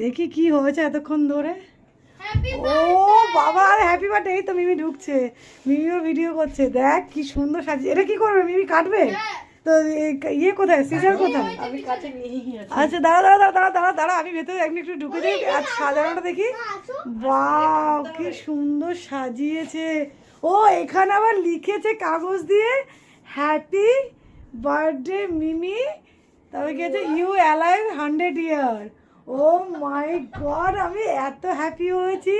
দেখি কি হয়েছে এতক্ষণ ধরে। ও বাবা আরে হ্যাপি বার্থডে এই তো মিমি ঢুকছে। মিমিও ভিডিও করছে। দেখ কি সুন্দর সাজিয়ে এটা কি করবে? মিমি কাটবে? তো ইয়ে কোথায়? সিজার কোথায়? আমি কাছে আচ্ছা দাঁড়া দাঁড়া দাঁড়া দাঁড়া দাঁড়া দাঁড়া। আমি ভেতরে একটু একটু ঢুকে যাই। আর সাজানোটা দেখি। বাও কি সুন্দর সাজিয়েছে। ও এখানে আবার লিখেছে কাগজ দিয়ে হ্যাপি বার্থডে মিমি। তবে কি আছে you alive hundred year oh my god আমি এত হ্যাপি হয়েছি।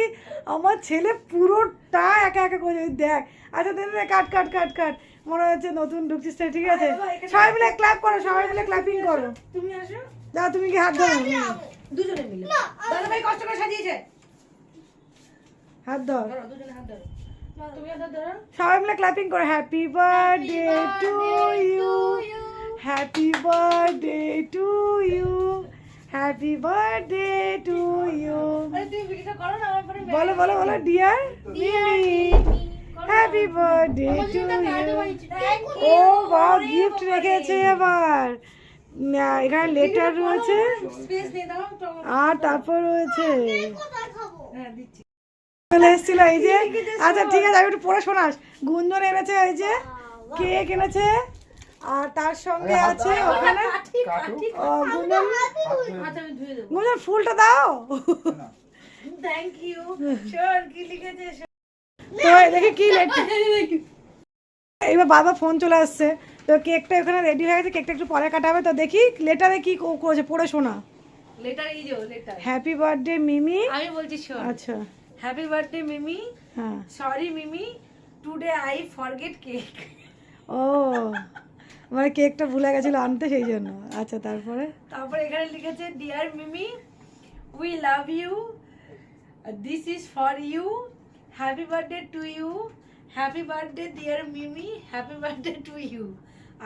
আমার ছেলে পুরোটা একা একা করে দেখ আচ্ছা দে দে, কাট কাট কাট কাট। মনে হচ্ছে নতুন ঢুকছিস তাই, ঠিক আছে? সবাই মিলে ক্ল্যাপ করো সবাই মিলে ক্ল্যাপিং করো। তুমি আসো। যা তুমি কি হাত ধরো দুজনে মিলে। দাদা ভাই কষ্ট করে সাজিয়েছে। হাত ধর দুজনে হাত ধরো। তুমি হাত ধরো। সবাই মিলে ক্ল্যাপিং করো। Happy birthday to you happy birthday to you happy birthday to you আরে তুমি ভিডিওটা করো না আমার পরে বলো বলো বলো dear Mimi happy birthday to you oh বাহ গিফট রেখেছে আবার না, এখানে লেটার রয়েছে। আর তারপর রয়েছে। হ্যাঁ দিচ্ছি। চলে এসেছিল এই যে। আচ্ছা ঠিক আছে আমি একটু পড়ে শোনাস। গুঞ্জন এনেছে এই যে। কেক এনেছে। আর তার সঙ্গে আছে ওখানে ও, গুঞ্জন আমি ধুয়ে দেবো গুঞ্জন ফুলটা দাও। থ্যাংক ইউ শোন কি লিখেছে। তো এই দেখি কি লেটার এইবার বাবা ফোন চলে আসছে। তো কেকটা ওখানে রেডি হয়ে গেছে কেকটা একটু পরে কাটা হবে তো দেখি লেটারে কি ক- করেছে পড়ে শোনা। লেটার এই যে লেটার হ্যাপি বার্থডে মিমি আমি বলছি শোন। আচ্ছা। হ্যাপি বার্থডে মিমি হ্যাঁ। Sorry Mimi today I forget cake ও। মানে কেকটা ভুলে গেছিল আনতে সেই জন্য। আচ্ছা তারপরে? তারপর এখানে লিখেছে dear Mimi we love you this is for you happy birthday to you happy birthday dear Mimi happy birthday to you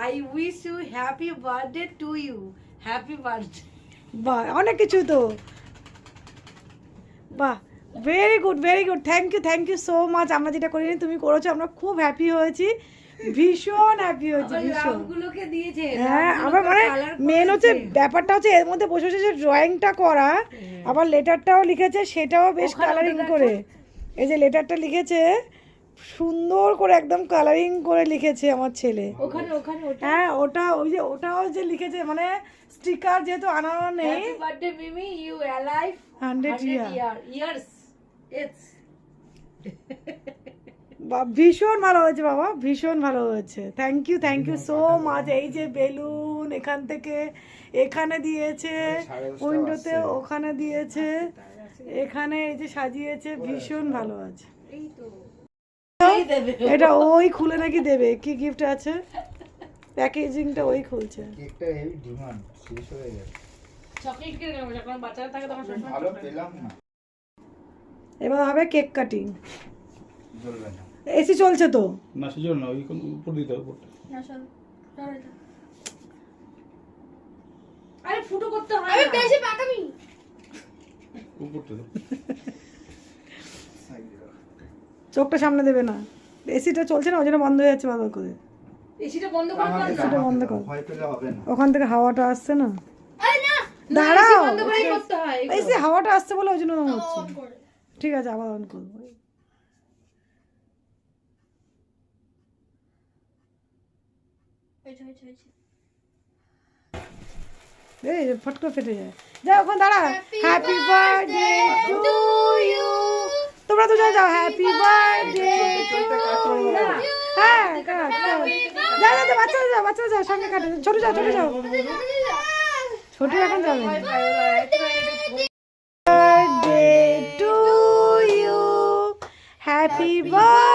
I wish you happy birthday to you happy birthday বাহ অনেক কিছু তো। বাহ very good very good thank you thank you so much আমরা যেটা করিনি তুমি করেছ আমরা খুব হ্যাপি হয়েছি। ভীষণ হ্যাপি হয়েছি ভীষণ। দিয়েছে হ্যাঁ আবার মানে মেন হচ্ছে ব্যাপারটা হচ্ছে এর মধ্যে বসে বসে যে ড্রয়িংটা করা আবার লেটারটাও লিখেছে সেটাও বেশ কালারিং করে। এই যে লেটারটা লিখেছে সুন্দর করে একদম কালারিং করে লিখেছে আমার ছেলে। ওখানে ওখানে ওটা? হ্যাঁ ওটা ওই যে ওটাও যে লিখেছে মানে স্টিকার যেহেতু আনানো নেই। Happy birthday Mimi you alive hundred year year years it's ভীষণ ভালো হয়েছে বাবা ভীষণ ভালো হয়েছে। Thank you thank you so much এই যে বেলুন এখান থেকে এখানে দিয়েছে উইন্ডোতে ওখানে দিয়েছে এখানে এই যে সাজিয়েছে ভীষণ ভালো আছে। এটা ওই খুলে নাকি দেবে? কি গিফট আছে? প্যাকেজিংটা ওই খুলছে। কেকটা হেভি ডিমান্ড শেষ হয়ে গেছে। চকলেট কিনে যখন বাচ্চারা থাকে তখন ভালো পেলাম না। এবার হবে কেক কাটিং জ্বলবে না। এসি চলছে তো। না সেজন্য না ওই কোন উপর দিতে হবে উপরটা। আরে ফুটো করতে হয় আমি না। বেশি পাকামি উপরটা। চোখটা সামনে দেবে না। এসিটা চলছে না ওই জন্য বন্ধ হয়ে যাচ্ছে বাবা করে। এসিটা বন্ধ করে আমাকে সেটা বন্ধ কর। ভয় পেলে হবে না। ওখান থেকে হাওয়াটা আসছে না। আরে না দাঁড়াও। বন্ধ করেই করতে হয়। এসি হাওয়াটা আসছে বলে ওই জন্য হচ্ছে। ঠিক আছে আবার অন করব হয়েছে হয়েছে হয়েছে এই যে ফট করে ফেটে যায়। যাও ওখানে দাঁড়া। হ্যাপি বার্থডে টু ইউ তোমরা তো যাও। যাও হ্যাপি বার্থডে হ্যাঁ কাট, কাট। যাও বাচ্চারা যাও সঙ্গে কাটে। ছোট যাও ছোট যাও। ছোট এখন যাবে। Birthday to you happy birthday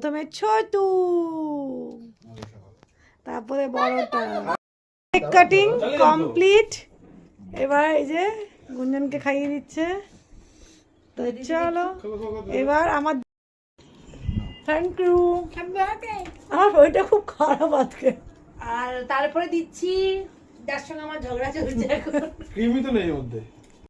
প্রথমে ছোটু তারপরে বড়টা। কেক কাটিং কমপ্লিট এবার এই যে গুঞ্জনকে খাইয়ে দিচ্ছে। তো চলো এবার আমার থ্যাংক ইউ আমার বইটা খুব খারাপ আজকে। আর তারপরে দিচ্ছি যার সঙ্গে আমার ঝগড়া চলছে এখন। ক্রিমই তো নেই মধ্যে।